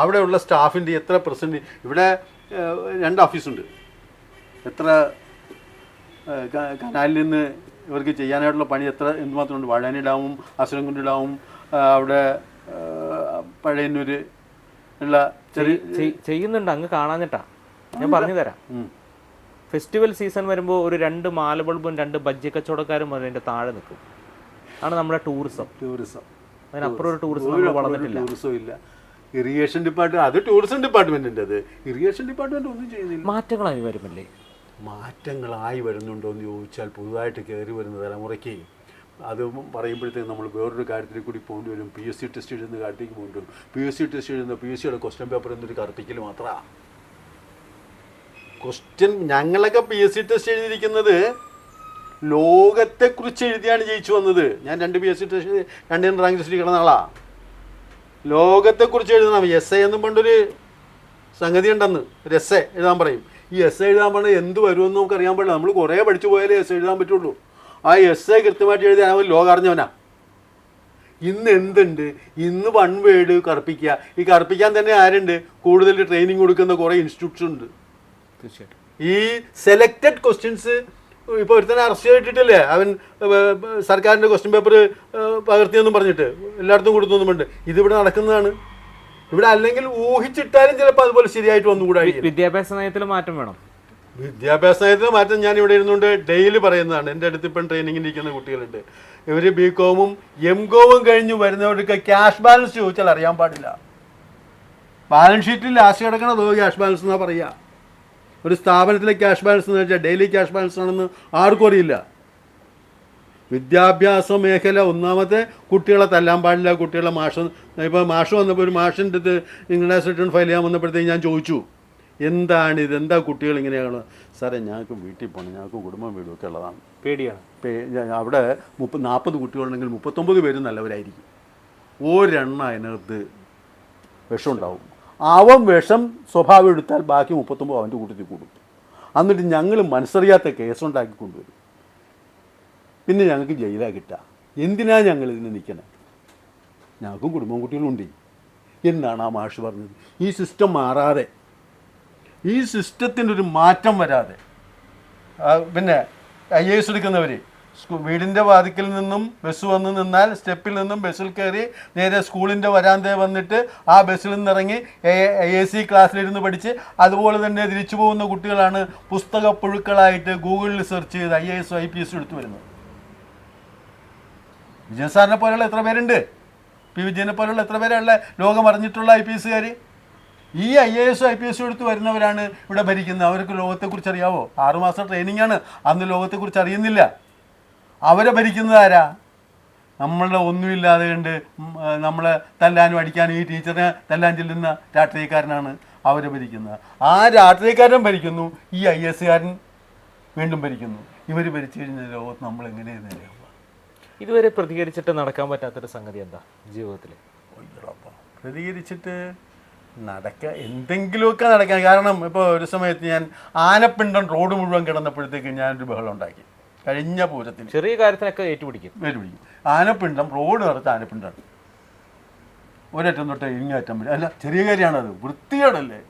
അവിടെയുള്ള സ്റ്റാഫിന്റെ എത്ര പെർസെന്റ് ഇവിടെ രണ്ട് ഓഫീസുണ്ട്. എത്ര കനാലിൽ നിന്ന് ഇവർക്ക് ചെയ്യാനായിട്ടുള്ള പണി എത്ര എന്തുമാത്രമുണ്ട്? വാഴാനി ഡാമും അസുരൻകുണ്ടി ഡാമും അവിടെ പഴയന്നൂര് ഉള്ള ചെറിയ ചെയ്യുന്നുണ്ട്. അങ്ങ് കാണാഞ്ഞിട്ടാ. ഞാൻ പറഞ്ഞു തരാം ഫെസ്റ്റിവൽ സീസൺ വരുമ്പോൾ ഒരു രണ്ട് മാല ബൾബും രണ്ട് ബജ്ജി കച്ചവടക്കാരും അതിന്റെ താഴെ നിൽക്കും. ആണ് നമ്മുടെ ടൂറിസം. ടൂറിസം. അതിനപ്പുറം ഒരു ടൂറിസം നമ്മൾ വളർന്നിട്ടില്ല. ടൂറിസം ഇല്ല. ഇറിഗേഷൻ ഡിപ്പാർട്ട്മെന്റ് അത് ടൂറിസം ഡിപ്പാർട്ട്മെന്റിന്റെ അത്. ഇറിഗേഷൻ ഡിപ്പാർട്ട്മെന്റ് ഒന്നും ചെയ്യുന്നില്ല. മാറ്റങ്ങളായി വരുമല്ലേ മാറ്റങ്ങളായി വരുന്നുണ്ടോ എന്ന് ചോദിച്ചാൽ പുതുതായിട്ട് കയറി വരുന്ന തലമുറയ്ക്ക് അത് പറയുമ്പോഴത്തേക്ക് നമ്മൾ വേറൊരു കാര്യത്തിൽ കൂടി പോകേണ്ടി വരും. പി എസ് സി ടെസ്റ്റ് എഴുതുന്ന കാര്യത്തേക്ക് പോകേണ്ടി വരും. പി എസ് സി ടെസ്റ്റ് എഴുതുന്ന പി എസ് സിയുടെ ക്വസ്റ്റ്യൻ പേപ്പർ എന്നൊരു കറുപ്പിക്കൽ മാത്രമാണ്. ക്വസ്റ്റ്യൻ ഞങ്ങളൊക്കെ പി എസ് സി ടെസ്റ്റ് എഴുതിയിരിക്കുന്നത് ലോകത്തെക്കുറിച്ച് എഴുതിയാണ് ജയിച്ചു വന്നത്. ഞാൻ രണ്ട് പി എസ് സി ടെസ്റ്റ് രണ്ടിനും റാങ്ക് ലിസ്റ്റിൽ കിടന്ന ആളാ. ലോകത്തെക്കുറിച്ച് എഴുതണം. എസ് എ എന്നും പണ്ടൊരു സംഗതി ഉണ്ടെന്ന് ഒരു എസ് എ എഴുതാൻ പറയും. ഈ എസ് എ എഴുതാൻ പറഞ്ഞാൽ എന്ത് വരുമെന്ന് നമുക്ക് അറിയാൻ പാടില്ല. നമ്മൾ കുറേ പഠിച്ചു പോയാലേ എസ് എഴുതാൻ പറ്റുള്ളൂ. ആ എസ് എ കൃത്യമായിട്ട് എഴുതി അവൻ ലോകം അറിഞ്ഞവനാ ഇന്ന് എന്തുണ്ട്? ഇന്ന് വൺ വേഡ് കറുപ്പിക്കുക. ഈ കറുപ്പിക്കാൻ തന്നെ ആരുണ്ട്? കൂടുതൽ ട്രെയിനിങ് കൊടുക്കുന്ന കുറേ ഇൻസ്റ്റിറ്റ്യൂട്ട്സ് ഉണ്ട്. തീർച്ചയായിട്ടും. ഈ സെലക്റ്റഡ് ക്വസ്റ്റ്യൻസ് ഇപ്പോൾ ഒരുത്തനെ അറസ്റ്റ് ചെയ്തിട്ടില്ലേ അവൻ സർക്കാരിന്റെ സർക്കാരിന്റെ ക്വസ്റ്റ്യൻ പേപ്പർ പകർത്തിയെന്നും പറഞ്ഞിട്ട് എല്ലായിടത്തും കൊടുത്തൊന്നും ഉണ്ട് ഇതിവിടെ നടക്കുന്നതാണ്. ഇവിടെ അല്ലെങ്കിൽ ഊഹിച്ചിട്ടാലും ചിലപ്പോൾ അതുപോലെ ശരിയായിട്ട് വന്നുകൂടാ വിദ്യാഭ്യാസ നയത്തിൽ മാറ്റം വേണം? വിദ്യാഭ്യാസ നയത്തിൽ മാറ്റം ഞാൻ ഇവിടെ ഇരുന്നുകൊണ്ട് ഡെയിലി പറയുന്നതാണ്. എന്റെ അടുത്ത് ഇപ്പം ട്രെയിനിങ്ങിന് ഇരിക്കുന്ന കുട്ടികളുണ്ട്. ഇവർ ബി കോമും എം കോമും കഴിഞ്ഞ് വരുന്നവർക്ക് ക്യാഷ് ബാലൻസ് ചോദിച്ചാൽ അറിയാൻ പാടില്ല. ബാലൻസ് ഷീറ്റിൽ ലാസ്റ്റ് കിടക്കണതോ ക്യാഷ് ബാലൻസ് എന്നാ പറയുക. ഒരു സ്ഥാപനത്തിലെ ക്യാഷ് ബാലൻസ് എന്ന് വെച്ചാൽ ഡെയിലി ക്യാഷ് ബാലൻസ് ആണെന്ന് ആർക്കും അറിയില്ല. വിദ്യാഭ്യാസ മേഖല ഒന്നാമത്തെ കുട്ടികളെ തല്ലാൻ പാടില്ല. കുട്ടികളെ മാഷ് ഇപ്പോൾ മാഷ് വന്നപ്പോൾ ഒരു മാഷിന്റെ അടുത്ത് ഇംഗ്ലീഷ് റിട്ടേൺ ഫയൽ ചെയ്യാൻ വന്നപ്പോഴത്തേക്ക് ഞാൻ ചോദിച്ചു എന്താണ് ഇത് എന്താ കുട്ടികൾ ഇങ്ങനെയാണ് സാറേ ഞങ്ങൾക്ക് വീട്ടിൽ പോകണം ഞങ്ങൾക്ക് കുടുംബം വീടുമൊക്കെ ഉള്ളതാണ്. പേടിയാണ്. പേ അവിടെ മുപ്പ നാൽപ്പത് കുട്ടികളുണ്ടെങ്കിൽ മുപ്പത്തൊമ്പത് പേരും നല്ലവരായിരിക്കും. ഒരെണ്ണ അതിനകത്ത് വിഷം ഉണ്ടാവും അവൻ വിഷം സ്വഭാവം എടുത്താൽ ബാക്കി മുപ്പത്തൊമ്പത് അവന്റെ കൂട്ടത്തിൽ കൂടും. എന്നിട്ട് ഞങ്ങൾ മനസ്സറിയാത്ത കേസുണ്ടാക്കി കൊണ്ടുവരും. പിന്നെ ഞങ്ങൾക്ക് ജയിലാ കിട്ടുക എന്തിനാ ഞങ്ങൾ ഇതിന് നിൽക്കണേ? ഞങ്ങൾക്കും കുടുംബം കുട്ടികളുണ്ട് എന്താണ് ആ മാഷ് പറഞ്ഞത്. ഈ സിസ്റ്റം മാറാതെ ഈ സിസ്റ്റത്തിന്റെ ഒരു മാറ്റം വരാതെ പിന്നെ ഐ എസ് എടുക്കുന്നവർ വീടിന്റെ വാതിക്കിൽ നിന്നും ബസ് വന്ന് നിന്നാൽ സ്റ്റെപ്പിൽ നിന്നും ബസ്സിൽ കയറി നേരെ സ്കൂളിന്റെ വരാന്തേ വന്നിട്ട് ആ ബസ്സിൽ നിന്നിറങ്ങി എ സി ക്ലാസ്സിലിരുന്ന് പഠിച്ച് അതുപോലെ തന്നെ തിരിച്ചു പോകുന്ന കുട്ടികളാണ് പുസ്തക പുഴുക്കളായിട്ട് ഗൂഗിളിൽ സെർച്ച് ചെയ്ത് I A S I P S എടുത്തു വരുന്നത്. വിജയൻ സാറിനെ പോലെയുള്ള എത്ര പേരുണ്ട്? പി. വിജയനെ പോലെയുള്ള എത്ര പേരുള്ള ലോകം അറിഞ്ഞിട്ടുള്ള ഐ പി എസ്സുകാർ ഈ I A S I P S എടുത്ത് വരുന്നവരാണ് ഇവിടെ ഭരിക്കുന്നത്. അവർക്ക് ലോകത്തെക്കുറിച്ച് അറിയാവോ? ആറുമാസം ട്രെയിനിങ് ആണ് അന്ന് ലോകത്തെക്കുറിച്ച് അറിയുന്നില്ല. അവരെ ഭരിക്കുന്നത് ആരാ? നമ്മളുടെ ഒന്നുമില്ലാതെ കണ്ട് നമ്മളെ തല്ലാനും അടിക്കാനും ഈ ടീച്ചറിനെ തല്ലാൻ ചെല്ലുന്ന രാഷ്ട്രീയക്കാരനാണ് അവരെ ഭരിക്കുന്നത്. ആ രാഷ്ട്രീയക്കാരൻ ഭരിക്കുന്നു ഈ ഐ എസ്സുകാരൻ വീണ്ടും ഭരിക്കുന്നു. ഇവർ ഭരിച്ചു കഴിഞ്ഞ ലോകത്ത് നമ്മൾ എങ്ങനെയാണ് ഇതുവരെ പ്രതികരിച്ചിട്ട് നടക്കാൻ പറ്റാത്തൊരു സംഗതി എന്താ ജീവിതത്തിൽ. പ്രതികരിച്ചിട്ട് നടക്കുക എന്തെങ്കിലുമൊക്കെ നടക്കാൻ കാരണം ഇപ്പോൾ ഒരു സമയത്ത് ഞാൻ ആനപ്പിണ്ടം റോഡ് മുഴുവൻ കിടന്നപ്പോഴത്തേക്ക് ഞാനൊരു ബഹളം ഉണ്ടാക്കി. കഴിഞ്ഞ പൂരത്തിന് ചെറിയ കാര്യത്തിനൊക്കെ ഏറ്റുപിടിക്കും. ഏറ്റുപിടിക്കും. ആനപ്പിണ്ടം റോഡ് നിറച്ച് ആനപ്പിണ്ടാണ് ഒരറ്റം തൊട്ട് ഇങ്ങേറ്റം വരെ. അല്ല ചെറിയ കാര്യമാണത്. വൃത്തികേടല്ലേ?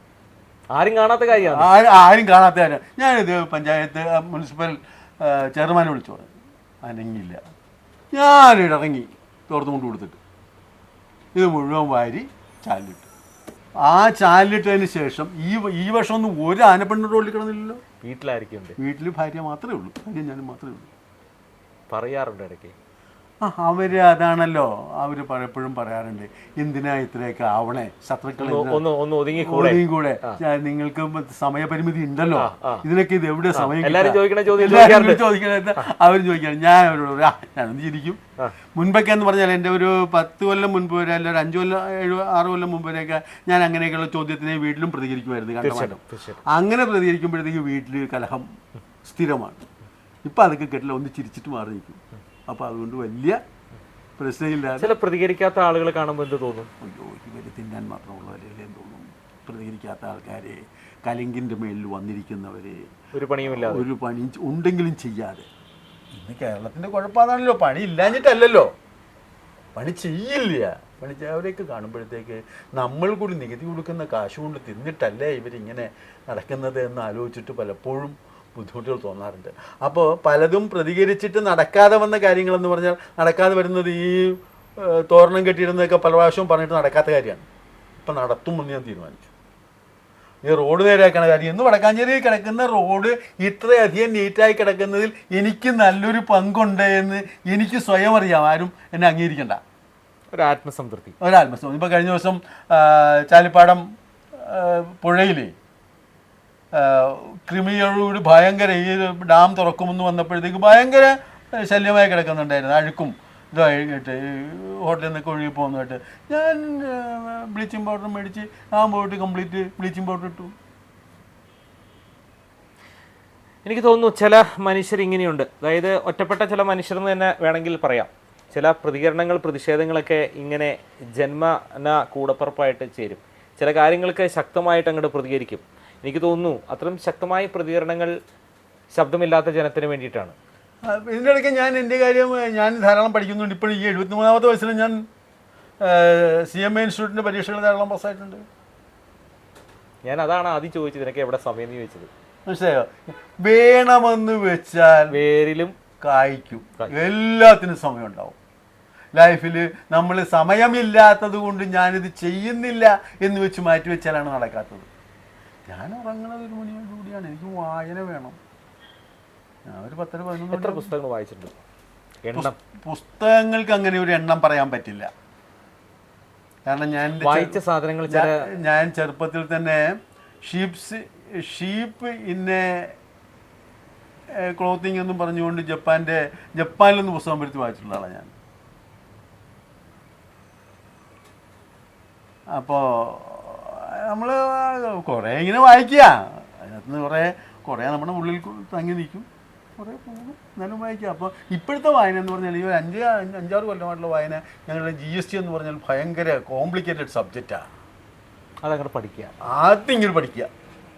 ആരും കാണാത്ത കാര്യമാണ്. ആരും കാണാത്ത കാര്യം. ഞാനിത് പഞ്ചായത്ത് മുനിസിപ്പൽ ചെയർമാനെ വിളിച്ചു പറഞ്ഞു അനങ്ങില്ല ഞാനിടങ്ങി തോർത്ത് കൊണ്ട് കൊടുത്തിട്ട് ഇത് മുഴുവൻ വാരി ചാലിട്ട് ആ ചാലിട്ടതിന് ശേഷം ഈ ഈ വർഷം ഒന്നും ഒരു ആനപ്പെണ്ണ റോഡിൽ കിടന്നില്ലല്ലോ. വീട്ടിലായിരിക്കും വീട്ടിൽ ഭാര്യ മാത്രമേ ഉള്ളൂ. ഭാര്യ ഞാനും മാത്രമേ ഉള്ളൂ. പറയാറുണ്ട് ഇടയ്ക്ക്. ആ അവർ അതാണല്ലോ. അവർ പലപ്പോഴും പറയാറുണ്ട് എന്തിനാ ഇത്രയൊക്കെ ആവണേ? ശത്രുക്കൾ ഒതുങ്ങിക്കൂടെ? നിങ്ങൾക്ക് സമയപരിമിതി ഉണ്ടല്ലോ. ഇതിനൊക്കെ ഇത് എവിടെ സമയം ചോദിക്കണത് അവർ ചോദിക്കണം ഞാൻ അവരോട് ഞാനൊന്ന് ചിരിക്കും. മുൻപൊക്കെ എന്ന് പറഞ്ഞാൽ എന്റെ ഒരു പത്ത് കൊല്ലം മുൻപ് വരെ അല്ല ഒരു അഞ്ച് കൊല്ലം ഏഴ് ആറ് കൊല്ലം മുമ്പ് വരെയൊക്കെ ഞാൻ അങ്ങനെയൊക്കെയുള്ള ചോദ്യത്തിനെ വീട്ടിലും പ്രതികരിക്കുമായിരുന്നു കണ്ടമാനം. അങ്ങനെ പ്രതികരിക്കുമ്പോഴത്തേക്ക് വീട്ടിൽ കലഹം സ്ഥിരമാണ്. ഇപ്പം അതൊക്കെ കേട്ടില്ല ഒന്ന് ചിരിച്ചിട്ട് മാറിയിരിക്കും നിൽക്കും അപ്പോൾ അതുകൊണ്ട് വലിയ പ്രശ്നമില്ല ചില പ്രതികരിക്കാത്ത ആളുകളെ കാണുമ്പോൾ എന്ത് തോന്നും? അയ്യോ ഇവർ തിന്നാൻ മാത്രമുള്ളവരല്ലേ എന്ന് തോന്നും? പ്രതികരിക്കാത്ത ആൾക്കാരെ കലിങ്കിന്റെ മേലിൽ വന്നിരിക്കുന്നവരെ ഒരു പണിയുമില്ല ഒരു പണി ഉണ്ടെങ്കിലും ചെയ്യാതെ. ഇന്ന് കേരളത്തിന്റെ കുഴപ്പമാണല്ലോ പണി ഇല്ലാഞ്ഞിട്ടല്ലല്ലോ. പണി ചെയ്യില്ല. പണി അവരെയൊക്കെ കാണുമ്പോഴത്തേക്ക് നമ്മൾ കൂടി നികുതി കൊടുക്കുന്ന കാശ് കൊണ്ട് തിന്നിട്ടല്ലേ ഇവരിങ്ങനെ നടക്കുന്നത് എന്ന് ആലോചിച്ചിട്ട് പലപ്പോഴും ബുദ്ധിമുട്ടുകൾ തോന്നാറുണ്ട്. അപ്പോൾ പലതും പ്രതികരിച്ചിട്ട് നടക്കാതെ വന്ന കാര്യങ്ങളെന്ന് പറഞ്ഞാൽ നടക്കാതെ വരുന്നത് ഈ തോരണം കെട്ടിയിരുന്നതൊക്കെ പല പ്രാവശ്യവും പറഞ്ഞിട്ട് നടക്കാത്ത കാര്യമാണ്. ഇപ്പം നടത്തുമെന്ന് ഞാൻ തീരുമാനിച്ചു. ഈ റോഡ് നേരെയാക്കണ കാര്യം. ഇന്ന് വടക്കാഞ്ചേരി കിടക്കുന്ന റോഡ് ഇത്രയധികം നീറ്റായി കിടക്കുന്നതിൽ എനിക്ക് നല്ലൊരു പങ്കുണ്ട് എന്ന് എനിക്ക് സ്വയം അറിയാം. ആരും എന്നെ അംഗീകരിക്കണ്ട. ഒരു ആത്മസംതൃപ്തി. ഒരു ആത്മസംതൃപ്തി ഇപ്പോൾ കഴിഞ്ഞ ദിവസം ചാലിപ്പാടം പുഴയിൽ കൃമികളോട് ഭയങ്കര ഈ ഡാം തുറക്കുമെന്ന് വന്നപ്പോഴത്തേക്ക് ഭയങ്കര ശല്യമായി കിടക്കുന്നുണ്ടായിരുന്നു. അഴുക്കും ഇതായിട്ട് ഹോട്ടലിൽ നിന്നൊക്കെ ഒഴുകി പോകുന്നതായിട്ട്. ഞാൻ ബ്ലീച്ചിങ് പൗഡർ മേടിച്ച് ആ പോയിട്ട് കംപ്ലീറ്റ് ബ്ലീച്ചിങ് പൗഡർ ഇട്ടു. എനിക്ക് തോന്നുന്നു ചില മനുഷ്യർ ഇങ്ങനെയുണ്ട്. അതായത് ഒറ്റപ്പെട്ട ചില മനുഷ്യർ എന്ന് തന്നെ വേണമെങ്കിൽ പറയാം. ചില പ്രതികരണങ്ങൾ പ്രതിഷേധങ്ങളൊക്കെ ഇങ്ങനെ ജന്മന കൂടപ്പുറപ്പായിട്ട് ചേരും. ചില കാര്യങ്ങൾക്ക് ശക്തമായിട്ട് അങ്ങോട്ട് പ്രതികരിക്കും. എനിക്ക് തോന്നുന്നു അത്രയും ശക്തമായ പ്രതികരണങ്ങൾ ശബ്ദമില്ലാത്ത ജനത്തിന് വേണ്ടിയിട്ടാണ്. ഇതിന്റെ ഇടയ്ക്ക് ഞാൻ എന്റെ കാര്യം ഞാൻ ധാരാളം പഠിക്കുന്നുണ്ട്. ഇപ്പോൾ ഈ എഴുപത്തിമൂന്നാമത്തെ വയസ്സിൽ ഞാൻ സി എം എ ഇൻസ്റ്റിറ്റ്യൂട്ടിന്റെ പരീക്ഷകൾ ധാരാളം പാസ്സായിട്ടുണ്ട്. ഞാൻ അതാണ് ആദ്യം ചോദിച്ചത് എനിക്ക് എവിടെ സമയം ചോദിച്ചത്? മനസ്സിലായോ? വേണമെന്ന് വെച്ചാൽ വേരിലും കായ്ക്കും. എല്ലാത്തിനും സമയമുണ്ടാവും. ലൈഫിൽ നമ്മൾ സമയമില്ലാത്തത് കൊണ്ട് ഞാനിത് ചെയ്യുന്നില്ല എന്ന് വെച്ച് മാറ്റി വെച്ചാലാണ് നടക്കാത്തത്. ഞാൻ ഉറങ്ങണത് ഒരു മണിയോട് കൂടിയാണ്. എനിക്ക് വായന വേണം. ഞാൻ ഒരു പത്തര എത്ര പതിനൊന്ന് പുസ്തകങ്ങൾ വായിച്ചിട്ടുണ്ട്? എണ്ണം. പുസ്തകങ്ങൾക്ക് അങ്ങനെ ഒരു എണ്ണം പറയാൻ പറ്റില്ല. കാരണം ഞാൻ വായിച്ച സാധനങ്ങൾ ഞാൻ ചെറുപ്പത്തിൽ തന്നെ ഷീപ്സ് ഷീപ്പ് ഇന്നെ ക്ലോത്തിങ് എന്നും പറഞ്ഞുകൊണ്ട് ജപ്പാന്റെ ജപ്പാനിൽ നിന്ന് പുസ്തകം വരുത്തി വായിച്ചിട്ടുള്ള ആളാണ് ഞാൻ. അപ്പോൾ നമ്മൾ കുറേ ഇങ്ങനെ വായിക്കുക. അതിനകത്ത് നിന്ന് കുറേ കുറേ നമ്മുടെ ഉള്ളിൽ തങ്ങി നിൽക്കും. കുറേ പോകും. എന്നാലും വായിക്കുക അപ്പോൾ ഇപ്പോഴത്തെ വായന എന്ന് പറഞ്ഞാൽ ഈ ഒരു അഞ്ച് അഞ്ച് അഞ്ചാറ് കൊല്ലമായിട്ടുള്ള വായന ഞങ്ങളുടെ ജി എസ് ടി എന്ന് പറഞ്ഞാൽ ഭയങ്കര കോംപ്ലിക്കേറ്റഡ് സബ്ജക്റ്റാണ് അതങ്ങനെ പഠിക്കുക. ആദ്യം ഇങ്ങനെ പഠിക്കുക.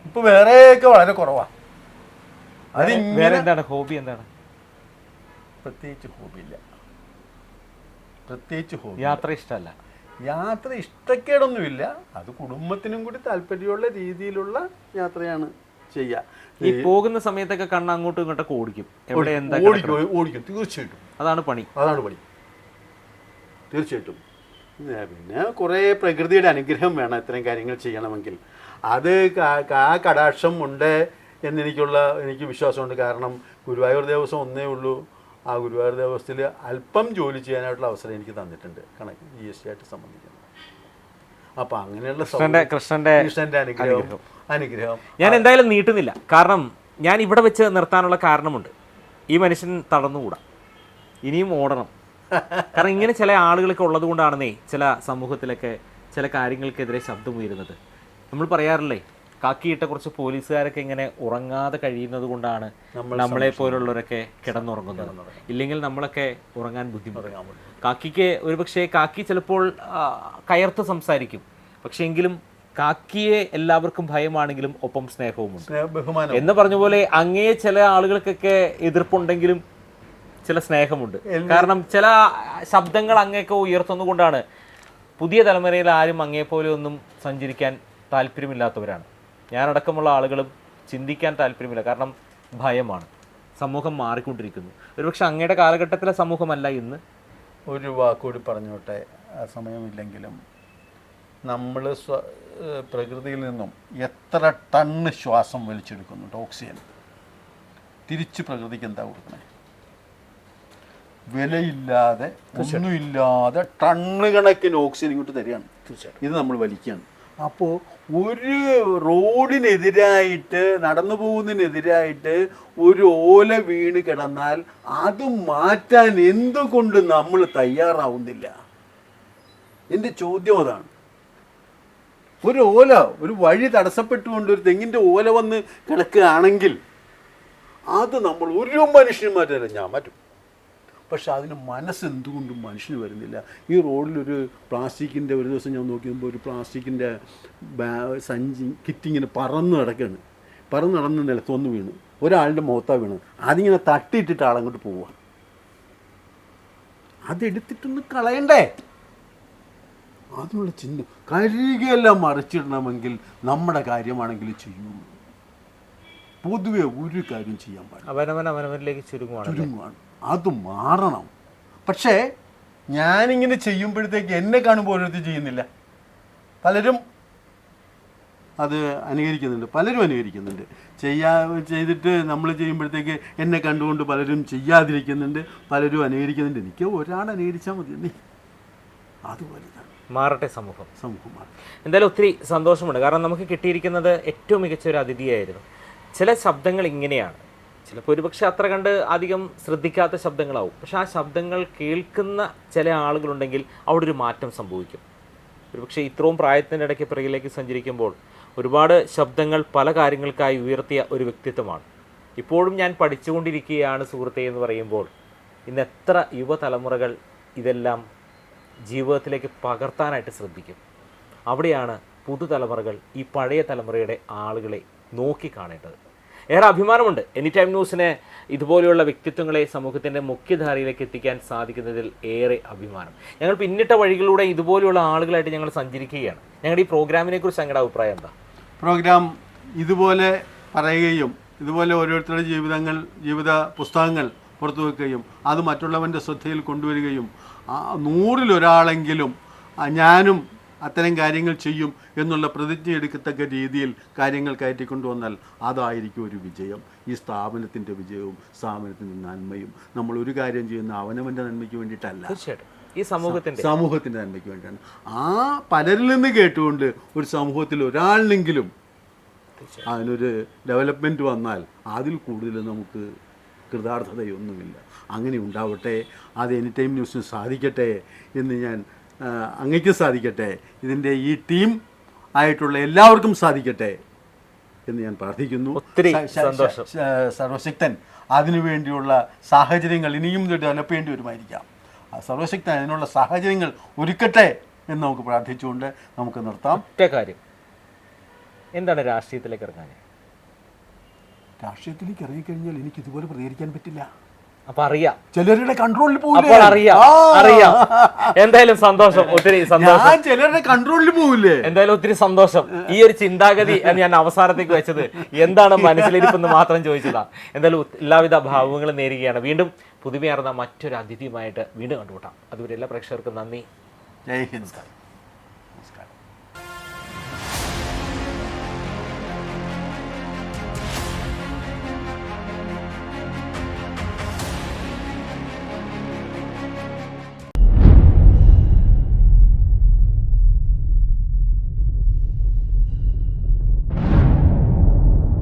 ഇപ്പൊ വേറെയൊക്കെ വളരെ കുറവാ. അത് വേറെ എന്താണ്? ഹോബി എന്താണ്? പ്രത്യേകിച്ച് ഹോബിയില്ല. പ്രത്യേകിച്ച് ഹോബി യാത്ര ഇഷ്ടമല്ല. യാത്ര ഇഷ്ടക്കേടൊന്നുമില്ല. അത് കുടുംബത്തിനും കൂടി താല്പര്യമുള്ള രീതിയിലുള്ള യാത്രയാണ് ചെയ്യുക ഈ പോകുന്ന സമയത്തൊക്കെ കണ്ണ് അങ്ങോട്ടും ഇങ്ങോട്ടൊക്കെ ഓടിക്കും. എവിടെ എന്താ ഓടിക്കും ഓടിക്കും. തീർച്ചയായിട്ടും. അതാണ് പണി. അതാണ് പണി. തീർച്ചയായിട്ടും. പിന്നെ കുറേ പ്രകൃതിയുടെ അനുഗ്രഹം വേണം ഇത്രയും കാര്യങ്ങൾ ചെയ്യണമെങ്കിൽ. അത് ആ കടാക്ഷം ഉണ്ട് എന്നെനിക്കുള്ള എനിക്ക് വിശ്വാസമുണ്ട്. കാരണം ഗുരുവായൂർ ദേവസ്വം ഒന്നേ ഉള്ളൂ. ആ ഗുരുവായൂർ ദേവസ്ഥയിൽ അല്പം ജോലി ചെയ്യാനായിട്ടുള്ള അവസരം എനിക്ക് തന്നിട്ടുണ്ട് കണക്ക് ജി എസ് ടി ആയിട്ട് സംബന്ധിക്കുന്നത്. അപ്പൊ അങ്ങനെയുള്ള കൃഷ്ണന്റെ കൃഷ്ണന്റെ അനുഗ്രഹം അനുഗ്രഹം. ഞാൻ എന്തായാലും നീട്ടുന്നില്ല. കാരണം ഞാൻ ഇവിടെ വെച്ച് നിർത്താനുള്ള കാരണമുണ്ട്. ഈ മനുഷ്യൻ തളർന്നുകൂടാ. ഇനിയും ഓടണം. കാരണം ഇങ്ങനെ ചില ആളുകളൊക്കെ ഉള്ളത് കൊണ്ടാണെന്നേ ചില സമൂഹത്തിലൊക്കെ ചില കാര്യങ്ങൾക്കെതിരെ ശബ്ദമുയരുന്നത്. നമ്മൾ പറയാറില്ലേ കാക്കിയിട്ട കുറച്ച് പോലീസുകാരൊക്കെ ഇങ്ങനെ ഉറങ്ങാതെ കഴിയുന്നത് കൊണ്ടാണ് നമ്മളെ പോലുള്ളവരൊക്കെ കിടന്നുറങ്ങുന്നത്. ഇല്ലെങ്കിൽ നമ്മളൊക്കെ ഉറങ്ങാൻ ബുദ്ധിമുട്ട്. കാക്കിക്ക് ഒരുപക്ഷെ കാക്കി ചിലപ്പോൾ കയർത്ത് സംസാരിക്കും. പക്ഷേ എങ്കിലും കാക്കിയെ എല്ലാവർക്കും ഭയമാണെങ്കിലും ഒപ്പം സ്നേഹവുമുണ്ട്. എന്ന് പറഞ്ഞ പോലെ അങ്ങേ ചില ആളുകൾക്കൊക്കെ എതിർപ്പുണ്ടെങ്കിലും ചില സ്നേഹമുണ്ട്. കാരണം ചില ശബ്ദങ്ങൾ അങ്ങേക്ക് ഉയർത്തുന്നതുകൊണ്ടാണ് പുതിയ തലമുറയിൽ ആരും അങ്ങേപ്പോലെ ഒന്നും സഞ്ചരിക്കാൻ താല്പര്യമില്ലാത്തവരാണ്. ഞാനടക്കമുള്ള ആളുകളും ചിന്തിക്കാൻ താല്പര്യമില്ല. കാരണം ഭയമാണ്. സമൂഹം മാറിക്കൊണ്ടിരിക്കുന്നു. ഒരുപക്ഷെ അങ്ങയുടെ കാലഘട്ടത്തിലെ സമൂഹമല്ല ഇന്ന്. ഒരു വാക്കുകൂടി പറഞ്ഞോട്ടെ. ആ സമയമില്ലെങ്കിലും നമ്മൾ സ്വ പ്രകൃതിയിൽ നിന്നും എത്ര ടണ്ണ് ശ്വാസം വലിച്ചെടുക്കുന്നുണ്ട് ഓക്സിജൻ തിരിച്ച് പ്രകൃതിക്ക് എന്താ കൊടുക്കണേ? വിലയില്ലാതെ ഒന്നുമില്ലാതെ ടണ്ണ് കണക്കിന് ഓക്സിജൻ ഇങ്ങോട്ട് തരികയാണ്. ഇത് നമ്മൾ വലിക്കുകയാണ്. അപ്പോൾ ഒരു റോഡിനെതിരായിട്ട് നടന്നു പോകുന്നതിനെതിരായിട്ട് ഒരു ഓല വീണ് കിടന്നാൽ അത് മാറ്റാൻ എന്തുകൊണ്ട് നമ്മൾ തയ്യാറാവുന്നില്ല? എന്റെ ചോദ്യം അതാണ്. ഒരു ഓല ഒരു വഴി തടസ്സപ്പെട്ടുകൊണ്ട് ഒരു തെങ്ങിന്റെ ഓല വന്ന് കിടക്കുകയാണെങ്കിൽ അത് നമ്മൾ ഒരു മനുഷ്യന്മാരല്ല ഞാൻ മാറ്റും. പക്ഷെ അതിന് മനസ്സ് എന്തുകൊണ്ടും മനുഷ്യന് വരുന്നില്ല. ഈ റോഡിലൊരു പ്ലാസ്റ്റിക്കിന്റെ ഒരു ദിവസം ഞാൻ നോക്കിയപ്പോൾ ഒരു പ്ലാസ്റ്റിക്കിന്റെ സഞ്ചി കിറ്റിങ്ങനെ പറന്ന് കിടക്കുകയാണ്. പറന്ന് നടന്ന് നിലത്തൊന്ന് വീണു. ഒരാളുടെ മുഖത്താ വീണ്. അതിങ്ങനെ തട്ടിയിട്ടിട്ട് ആളങ്ങോട്ട് പോവുക. അതെടുത്തിട്ടൊന്ന് കളയണ്ടേ? അതിനുള്ള ചിഹ്നം കരികെല്ലാം മറിച്ചിടണമെങ്കിൽ നമ്മുടെ കാര്യമാണെങ്കിൽ ചെയ്യൂ. പൊതുവെ ഒരു കാര്യം ചെയ്യാൻ പാടില്ല. അവനവൻ അവനവനിലേക്ക് ചുരുങ്ങുവാണ് ചുരുങ്ങുവാണ്. അത് മാറണം. പക്ഷേ ഞാനിങ്ങനെ ചെയ്യുമ്പോഴത്തേക്ക് എന്നെ കാണുമ്പോൾ ഓരോരുത്തർ ചെയ്യുന്നില്ല. പലരും അത് അനുകരിക്കുന്നുണ്ട്. പലരും അനുകരിക്കുന്നുണ്ട്. ചെയ്യാ ചെയ്തിട്ട് നമ്മൾ ചെയ്യുമ്പോഴത്തേക്ക് എന്നെ കണ്ടുകൊണ്ട് പലരും ചെയ്യാതിരിക്കുന്നുണ്ട്. പലരും അനുകരിക്കുന്നുണ്ട്. എനിക്ക് ഒരാൾ അനുകരിച്ചാൽ മതി. നീ അതുപോലെ മാറട്ടെ സമൂഹം. സമൂഹം മാറട്ടെ. എന്തായാലും ഒത്തിരി സന്തോഷമുണ്ട്. കാരണം നമുക്ക് കിട്ടിയിരിക്കുന്നത് ഏറ്റവും മികച്ച ഒരു അതിഥിയായിരുന്നു. ചില ശബ്ദങ്ങൾ ഇങ്ങനെയാണ്. ചിലപ്പോൾ ഒരുപക്ഷെ അത്ര കണ്ട് അധികം ശ്രദ്ധിക്കാത്ത ശബ്ദങ്ങളാവും. പക്ഷെ ആ ശബ്ദങ്ങൾ കേൾക്കുന്ന ചില ആളുകളുണ്ടെങ്കിൽ അവിടെ ഒരു മാറ്റം സംഭവിക്കും. ഒരുപക്ഷെ ഇത്രയും പ്രായത്തിന്റെ ഇടയ്ക്ക് പിറകിലേക്ക് സഞ്ചരിക്കുമ്പോൾ ഒരുപാട് ശബ്ദങ്ങൾ പല കാര്യങ്ങൾക്കായി ഉയർത്തിയ ഒരു വ്യക്തിത്വമാണ്. ഇപ്പോഴും ഞാൻ പഠിച്ചുകൊണ്ടിരിക്കുകയാണ് സുഹൃത്തെ എന്ന് പറയുമ്പോൾ ഇന്ന് എത്ര യുവതലമുറകൾ ഇതെല്ലാം ജീവിതത്തിലേക്ക് പകർത്താനായിട്ട് ശ്രദ്ധിക്കും. അവിടെയാണ് പുതുതലമുറകൾ ഈ പഴയ തലമുറയുടെ ആളുകളെ നോക്കി കാണേണ്ടത്. ഏറെ അഭിമാനമുണ്ട്. എനി ടൈം ന്യൂസിന് ഇതുപോലെയുള്ള വ്യക്തിത്വങ്ങളെ സമൂഹത്തിന്റെ മുഖ്യധാരയിലേക്ക് എത്തിക്കാൻ സാധിക്കുന്നതിൽ ഏറെ അഭിമാനം. ഞങ്ങൾ പിന്നിട്ട വഴികളിലൂടെ ഇതുപോലെയുള്ള ആളുകളായിട്ട് ഞങ്ങൾ സഞ്ചരിക്കുകയാണ്. ഞങ്ങളുടെ ഈ പ്രോഗ്രാമിനെ കുറിച്ച് ഞങ്ങളുടെ അഭിപ്രായം എന്താ? പ്രോഗ്രാം ഇതുപോലെ പറയുകയും ഇതുപോലെ ഓരോരുത്തരുടെ ജീവിതങ്ങൾ ജീവിത പുസ്തകങ്ങൾ പുറത്തു വെക്കുകയും അത് മറ്റുള്ളവന്റെ ശ്രദ്ധയിൽ കൊണ്ടുവരികയും നൂറിലൊരാളെങ്കിലും ഞാനും അത്തരം കാര്യങ്ങൾ ചെയ്യും എന്നുള്ള പ്രതിജ്ഞ എടുക്കത്തക്ക രീതിയിൽ കാര്യങ്ങൾ കയറ്റിക്കൊണ്ടുവന്നാൽ അതായിരിക്കും ഒരു വിജയം. ഈ സ്ഥാപനത്തിന്റെ വിജയവും സ്ഥാപനത്തിന്റെ നന്മയും നമ്മൾ ഒരു കാര്യം ചെയ്യുന്ന അവനവന്റെ നന്മയ്ക്ക് വേണ്ടിയിട്ടല്ല. തീർച്ചയായിട്ടും. ഈ സമൂഹത്തിന്റെ. സമൂഹത്തിന്റെ നന്മയ്ക്ക് വേണ്ടിയാണ്. ആ പലരിൽ നിന്ന് കേട്ടുകൊണ്ട് ഒരു സമൂഹത്തിൽ ഒരാളിനെങ്കിലും അതിനൊരു ഡെവലപ്മെന്റ് വന്നാൽ അതിൽ കൂടുതൽ നമുക്ക് കൃതാർത്ഥതയൊന്നുമില്ല. അങ്ങനെ ഉണ്ടാവട്ടെ അത് എനി ടൈം ന്യൂസിന് സാധിക്കട്ടെ എന്ന് ഞാൻ അങ്ങയ്ക്ക് സാധിക്കട്ടെ. ഇതിന്റെ ഈ ടീം ആയിട്ടുള്ള എല്ലാവർക്കും സാധിക്കട്ടെ എന്ന് ഞാൻ പ്രാർത്ഥിക്കുന്നു. ഒത്തിരി സന്തോഷം. സർവശക്തൻ അതിനുവേണ്ടിയുള്ള സാഹചര്യങ്ങൾ ഇനിയും ഇത് ഡെവലപ്പ് ചെയ്യേണ്ടി വരുമായിരിക്കാം. ആ സർവശക്തൻ അതിനുള്ള സാഹചര്യങ്ങൾ ഒരുക്കട്ടെ എന്ന് നമുക്ക് പ്രാർത്ഥിച്ചുകൊണ്ട് നമുക്ക് നിർത്താം. ഒറ്റ കാര്യം. എന്താണ് രാഷ്ട്രീയത്തിലേക്ക് ഇറങ്ങാൻ? രാഷ്ട്രീയത്തിലേക്ക് ഇറങ്ങിക്കഴിഞ്ഞാൽ എനിക്ക് ഇതുപോലെ പ്രതികരിക്കാൻ പറ്റില്ല. അപ്പൊ അറിയാം. ചിലരുടെ കൺട്രോളിൽ അപ്പോൾ അറിയാം അറിയാം. എന്തായാലും സന്തോഷം ഒത്തിരി സന്തോഷം. ഞാൻ ചിലരുടെ കൺട്രോളിൽ പോകില്ലേ എന്തായാലും ഒത്തിരി സന്തോഷം. ഈ ഒരു ചിന്താഗതി എന്ന് ഞാൻ അവസാനത്തേക്ക് വെച്ചത് എന്താണ് മനസ്സിലിരിപ്പെന്ന് മാത്രം ചോദിച്ചതാ. എന്തായാലും എല്ലാവിധ ഭാവങ്ങളും നേരുകയാണ്. വീണ്ടും പുതുമയാർന്ന മറ്റൊരു അതിഥിയുമായിട്ട് വീണ്ടും കണ്ടുമുട്ടാം. അതുവരെ എല്ലാ പ്രേക്ഷകർക്കും നന്ദി. ജയ് ഹിന്ദ്.